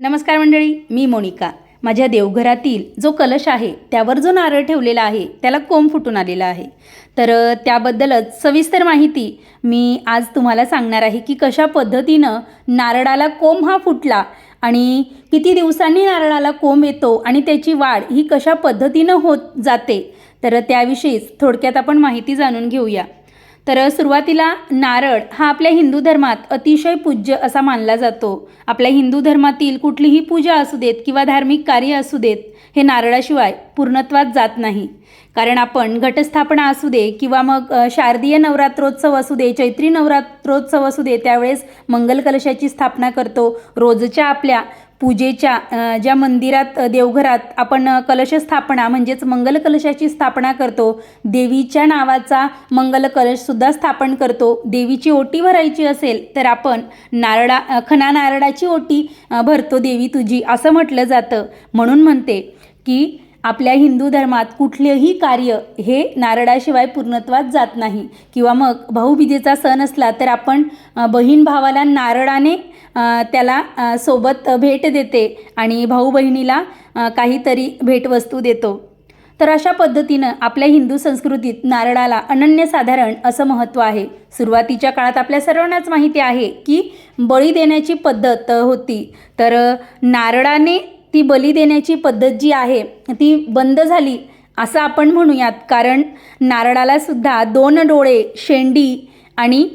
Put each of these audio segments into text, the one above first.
नमस्कार मंडळी मी मोनिका. माझ्या देवघरातील जो कलश आहे त्यावर जो नारळ ठेवलेला आहे त्याला कोंब फुटून आलेला आहे. तर त्याबद्दलच सविस्तर माहिती मी आज तुम्हाला सांगणार आहे की कशा पद्धतीनं नारळाला कोंब हा फुटला आणि किती दिवसांनी नारळाला कोंब येतो आणि त्याची वाढ ही कशा पद्धतीनं होत जाते. तर त्याविषयीच थोडक्यात आपण माहिती जाणून घेऊया. तर सुरुवातीला नारळ हा आपल्या हिंदू धर्मात अतिशय पूज्य असा मानला जातो. आपल्या हिंदू धर्मातील कुठलीही पूजा असू देत किंवा धार्मिक कार्य असू देत हे नारळाशिवाय पूर्णत्वात जात नाही. कारण आपण घटस्थापना असू दे किंवा मग शारदीय नवरात्रोत्सव असू दे चैत्री नवरात्रोत्सव असू दे त्यावेळेस मंगल कलशाची स्थापना करतो. रोजच्या आपल्या पूजेच्या ज्या मंदिरात देवघरात आपण कलश स्थापना म्हणजेच मंगल कलशाची स्थापना करतो देवीच्या नावाचा मंगल कलशसुद्धा स्थापन करतो देवीची ओटी भरायची असेल तर आपण नारळा खना नारळाची ओटी भरतो देवी तुझी असं म्हटलं जातं. म्हणून म्हणते की आपल्या हिंदू धर्मात कुठलेही कार्य हे नारळाशिवाय पूर्णत्वात जात नाही. किंवा मग भाऊबीजेचा सण असला तर आपण बहीण भावाला नारळाने त्याला सोबत भेट देते आणि भाऊ बहिणीला काहीतरी भेटवस्तू देतो. तर अशा पद्धतीनं आपल्या हिंदू संस्कृतीत नारळाला अनन्यसाधारण असं महत्त्व आहे. सुरुवातीच्या काळात आपल्या सर्वांनाच माहिती आहे की बळी देण्याची पद्धत होती. तर नारळाने ती बली देण्याची पद्धत जी आहे ती बंद झाली असं आपण म्हणूयात. कारण नारळालासुद्धा दोन डोळे शेंडी आणि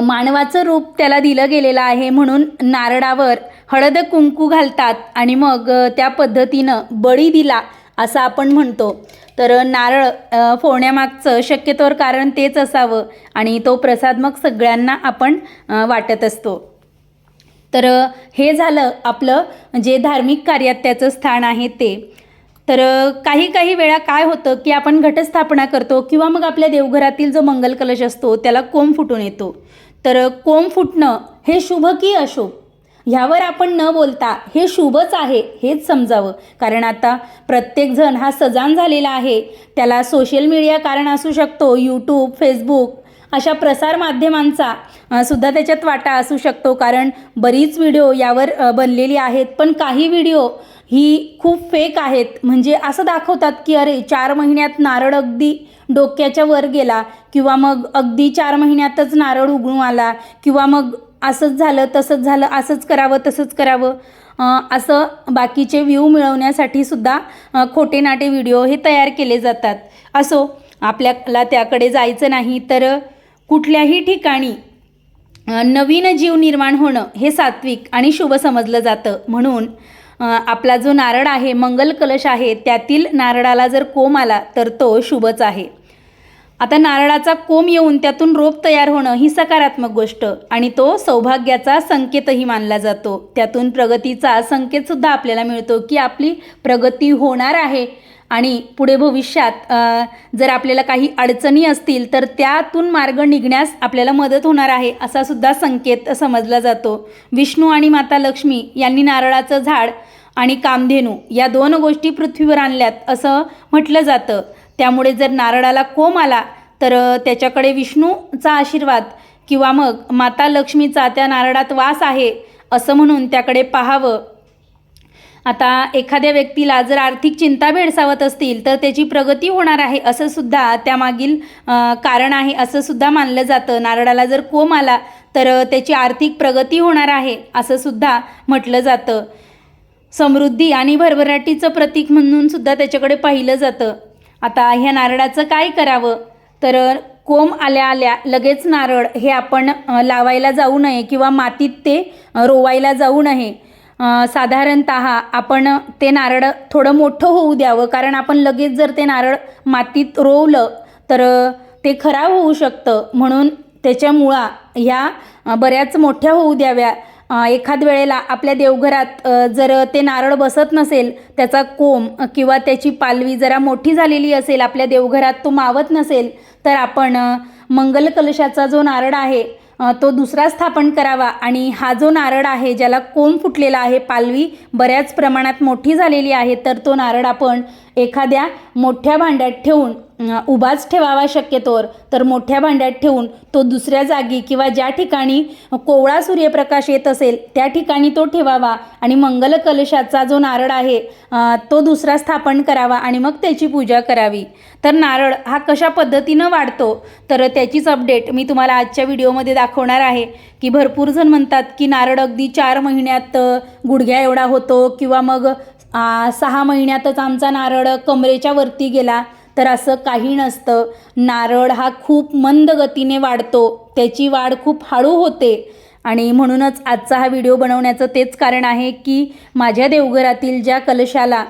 मानवाचं रूप त्याला दिलं गेलेलं आहे म्हणून नारळावर हळद कुंकू घालतात आणि मग त्या पद्धतीनं बळी दिला असं आपण म्हणतो. तर नारळ फोडण्यामागचं शक्यतोवर कारण तेच असावं आणि तो प्रसाद मग सगळ्यांना आपण वाटत असतो. तर हे झालं आपलं जे धार्मिक कार्यात त्याचं स्थान आहे ते. तर काही काही वेळा काय होतं की आपण घटस्थापना करतो किंवा मग आपल्या देवघरातील जो मंगल कलश असतो त्याला कोंब फुटून येतो. तर कोंब फुटणं हे शुभ की अशुभ? ह्यावर आपण न बोलता हे शुभच आहे हेच समजावं. कारण आता प्रत्येकजण हा सजान झालेला आहे. त्याला सोशल मीडिया कारण असू शकतो यूट्यूब फेसबुक अशा प्रसार माध्यमांचा सुद्धा त्याच्यात वाटा असू शकतो. कारण बरीच व्हिडिओ यावर बनलेली आहेत. पण काही व्हिडिओ ही खूप फेक आहेत. म्हणजे असं दाखवतात की अरे चार महिन्यात नारळ अगदी डोक्याच्या वर गेला किंवा मग अगदी चार महिन्यातच नारळ उगळून आला किंवा मग असंच झालं तसंच झालं असंच करावं तसंच करावं. असं बाकीचे व्ह्यू मिळवण्यासाठी सुद्धा खोटे नाटे व्हिडिओ हे तयार केले जातात. असो आपल्याला त्याकडे जायचं नाही तर कुठल्याही ठिकाणी नवीन जीव निर्माण होणं हे सात्विक आणि शुभ समजलं जातं. म्हणून आपला जो नारळ आहे मंगल कलश आहे त्यातील नारळाला जर कोम आला तर तो शुभच आहे. आता नारळाचा कोम येऊन त्यातून रोप तयार होणं ही सकारात्मक गोष्ट आणि तो सौभाग्याचा संकेतही मानला जातो. त्यातून प्रगतीचा संकेतसुद्धा आपल्याला मिळतो की आपली प्रगती होणार आहे आणि पुढे भविष्यात जर आपल्याला काही अडचणी असतील तर त्यातून मार्ग निघण्यास आपल्याला मदत होणार आहे असा सुद्धा संकेत समजला जातो. विष्णू आणि माता लक्ष्मी यांनी नारळाचं झाड आणि कामधेनू या दोन गोष्टी पृथ्वीवर आणल्यात असं म्हटलं जातं. त्यामुळे जर नारळाला कोम आला तर त्याच्याकडे विष्णूचा आशीर्वाद किंवा मग माता लक्ष्मीचा त्या नारळात वास आहे असं म्हणून त्याकडे पाहावं. आता एखाद्या व्यक्तीला जर आर्थिक चिंता भेडसावत असतील तर त्याची प्रगती होणार आहे असं सुद्धा त्यामागील कारण आहे असं सुद्धा मानलं जातं. नारळाला जर कोम आला तर त्याची आर्थिक प्रगती होणार आहे असं सुद्धा म्हटलं जातं. समृद्धी आणि भरभराटीचं प्रतीक म्हणून सुद्धा त्याच्याकडे पाहिलं जातं. आता ह्या नारळाचं काय करावं? तर कोंब आल्या आल्या लगेच नारळ हे आपण लावायला जाऊ नये किंवा मातीत ते रोवायला जाऊ नये. साधारणत आपण ते नारळ थोडं मोठं होऊ द्यावं. कारण आपण लगेच जर ते नारळ मातीत रोवलं तर ते खराब होऊ शकतं. म्हणून त्याच्या मुळा ह्या बऱ्याच मोठ्या होऊ द्याव्या. एखाद वेळेला आपल्या देवघरात जर ते नारळ बसत नसेल त्याचा कोंब किंवा त्याची पालवी जरा मोठी झालेली असेल आपल्या देवघरात तो मावत नसेल तर आपण मंगल कलशाचा जो नारळ आहे तो दुसरा स्थापन करावा. आणि हा जो नारळ आहे ज्याला कोंब फुटलेला आहे पालवी बऱ्याच प्रमाणात मोठी झालेली आहे तर तो नारळ आपण एखाद्या मोठ्या भांड्यात ठेवून उभाच ठेवावा शक्यतोवर. तर मोठ्या भांड्यात ठेवून तो दुसऱ्या जागी किंवा ज्या ठिकाणी कोवळा सूर्यप्रकाश येत असेल त्या ठिकाणी तो ठेवावा. आणि मंगल कलशाचा जो नारळ आहे तो दुसरा स्थापन करावा आणि मग त्याची पूजा करावी. तर नारळ हा कशा पद्धतीनं वाढतो? तर त्याचीच अपडेट मी तुम्हाला आजच्या व्हिडिओमध्ये दाखवणार आहे. की भरपूर जण म्हणतात की नारळ अगदी चार महिन्यात गुडघ्या एवढा होतो किंवा मग सहा महिन्यातच आमचा नारळ कमरेच्या वरती गेला. तर असं काही नसतं. नारळ हा खूप मंद गतीने वाढतो. त्याची वाढ खूप हळू होते. आणि म्हणूनच आजचा हा व्हिडिओ बनवण्याचं तेच कारण आहे की माझ्या देवघरातील ज्या कलशाला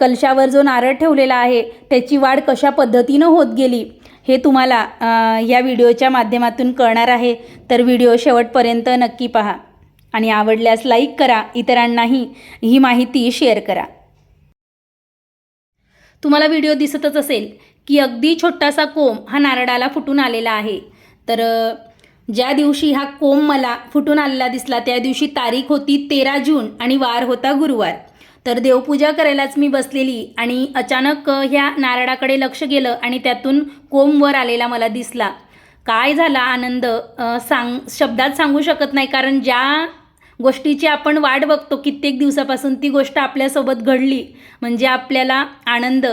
कलशावर जो नारळ ठेवलेला आहे त्याची वाढ कशा पद्धतीनं होत गेली हे तुम्हाला या व्हिडिओच्या माध्यमातून कळणार आहे. तर व्हिडिओ शेवटपर्यंत नक्की पहा. आणि आवडल्यास लाईक करा इतरांनाही ही माहिती शेअर करा. तुम्हाला व्हिडिओ दिसतच असेल की अगदी छोटासा कोंब हा नारळाला फुटून आलेला आहे. तर ज्या दिवशी हा कोंब मला फुटून आलेला दिसला त्या दिवशी तारीख होती तेरा जून आणि वार होता गुरुवार. तर देवपूजा करायलाच मी बसलेली आणि अचानक ह्या नारळाकडे लक्ष गेलं आणि त्यातून कोंब वर आलेला मला दिसला. काय झाला आनंद सांग शब्दात सांगू शकत नाही कारण ज्या गोष्टीची आपण वाट बघतो कित्येक दिवसापासून ती गोष्ट आपल्यासोबत घडली. म्हणजे आपल्याला आनंद.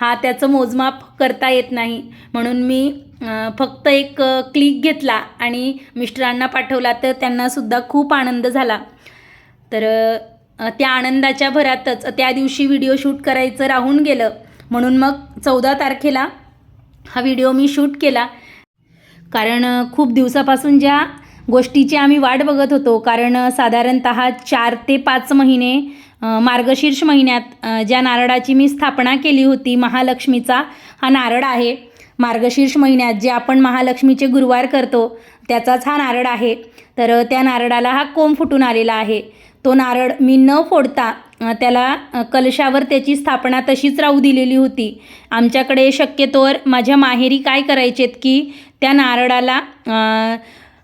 हा त्याचं मोजमाप करता येत नाही. म्हणून मी फक्त एक क्लिक घेतला आणि मिस्टरांना पाठवला तर त्यांनासुद्धा खूप आनंद झाला. तर त्या आनंदाच्या भरातच त्या दिवशी व्हिडिओ शूट करायचं राहून गेलं. म्हणून मग चौदा तारखेला हा व्हिडिओ मी शूट केला. कारण खूप दिवसापासून ज्या गोष्टीची आम्ही वाट बघत होतो. कारण साधारणत चार ते पाच महिने मार्गशीर्ष महिन्यात ज्या नारळाची मी स्थापना केली होती महालक्ष्मीचा हा नारळ आहे. मार्गशीर्ष महिन्यात जे आपण महालक्ष्मीचे गुरुवार करतो त्याचाच हा नारळ आहे. तर त्या नारळाला हा कोंब फुटून आलेला आहे. तो नारळ मी न फोडता त्याला कलशावर त्याची स्थापना तशीच राहू दिलेली होती. आमच्याकडे शक्यतोवर माझ्या माहेरी काय करायचेत की त्या नारळाला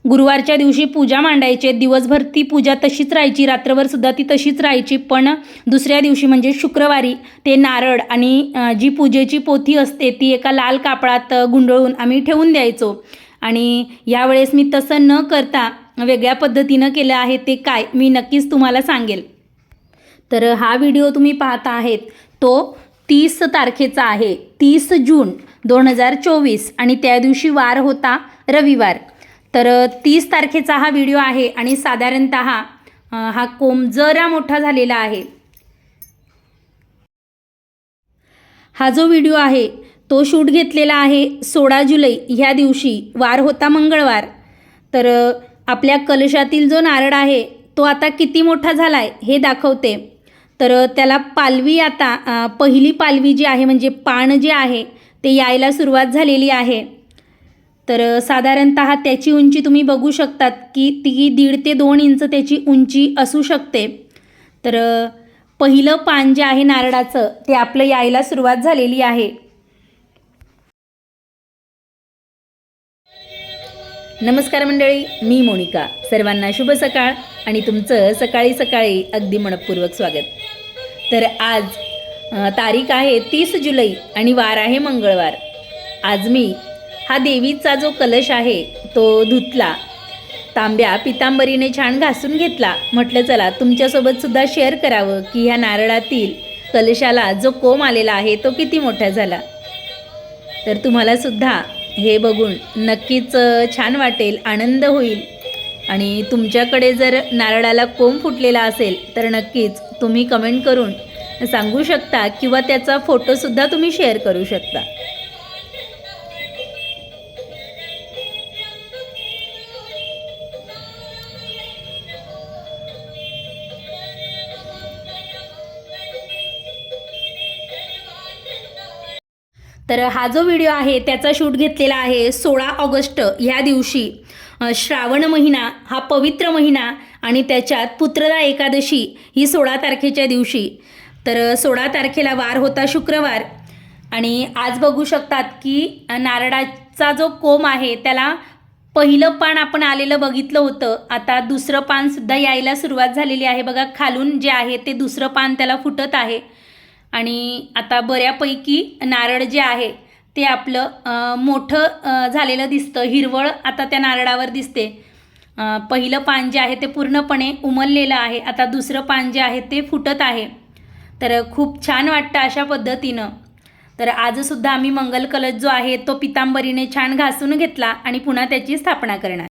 गुरुवारच्या दिवशी पूजा मांडायचे दिवसभर ती पूजा तशीच राहायची रात्रभर सुद्धा ती तशीच राहायची. पण दुसऱ्या दिवशी म्हणजे शुक्रवारी ते नारळ आणि जी पूजेची पोथी असते ती एका लाल कापडात गुंडळून आम्ही ठेवून द्यायचो. आणि यावेळेस मी तसं न करता वेगळ्या पद्धतीनं केलं आहे ते काय मी नक्कीच तुम्हाला सांगेल. तर हा व्हिडिओ तुम्ही पाहता आहेत तो तीस तारखेचा आहे तीस जून दोन हजार चोवीस आणि त्या दिवशी वार होता रविवार. तर तीस तारखेचा हा व्हिडिओ आहे आणि साधारणत हा कोंब जरा मोठा झालेला आहे. हा जो व्हिडिओ आहे तो शूट घेतलेला आहे सोळा जुलै ह्या दिवशी वार होता मंगळवार. तर आपल्या कलशातील जो नारळ आहे तो आता किती मोठा झाला आहे हे दाखवते. तर त्याला पालवी आता पहिली पालवी जी आहे म्हणजे पान जे आहे ते यायला सुरुवात झालेली आहे. तर साधारणत साधारणतः त्याची उंची तुम्ही बघू शकतात की ती दीड ते दोन इंच त्याची उंची असू शकते. तर पहिलं पान जे आहे नारळाचं ते आपलं यायला सुरुवात झालेली आहे. नमस्कार मंडळी मी मोनिका. सर्वांना शुभ सकाळ आणि तुमचं सकाळी सकाळी अगदी मनपूर्वक स्वागत. तर आज तारीख आहे तीस जुलै आणि वार आहे मंगळवार. आज मी हा देवीचा जो कलश आहे तो धुतला. तांब्या पितांबरीने छान घासून घेतला. म्हटलं चला तुमच्यासोबत सुद्धा शेअर करावं की ह्या नारळातील कलशाला जो कोम आलेला आहे तो किती मोठा झाला. तर तुम्हाला सुद्धा हे बघून नक्कीच छान वाटेल आनंद होईल. आणि तुमच्याकडे जर नारळाला कोंब फुटलेला असेल तर नक्कीच तुम्ही कमेंट करून सांगू शकता किंवा त्याचा फोटोसुद्धा तुम्ही शेअर करू शकता. तर हा जो व्हिडिओ आहे त्याचा शूट घेतलेला आहे सोळा ऑगस्ट ह्या दिवशी. श्रावण महिना हा पवित्र महिना आणि त्याच्यात पुत्रदा एकादशी ही सोळा तारखेच्या दिवशी. तर सोळा तारखेला वार होता शुक्रवार आणि आज बघू शकतात की नारळाचा जो कोम आहे त्याला पहिलं पान आपण आलेलं बघितलं होतं. आता दुसरं पानसुद्धा यायला सुरुवात झालेली आहे. बघा खालून जे आहे ते दुसरं पान त्याला फुटत आहे. आणि आता बऱ्यापैकी नारळ जे आहे ते आपलं मोठं झालेलं दिसतं. हिरवळ आता त्या नारळावर दिसते. पहिलं पान जे आहे ते पूर्णपणे उमललेलं आहे. आता दुसरं पान जे आहे ते फुटत आहे. तर खूप छान वाटतं अशा पद्धतीनं. तर आजसुद्धा आम्ही मंगल कलश जो आहे तो पितांबरीने छान घासून घेतला आणि पुन्हा त्याची स्थापना करणार.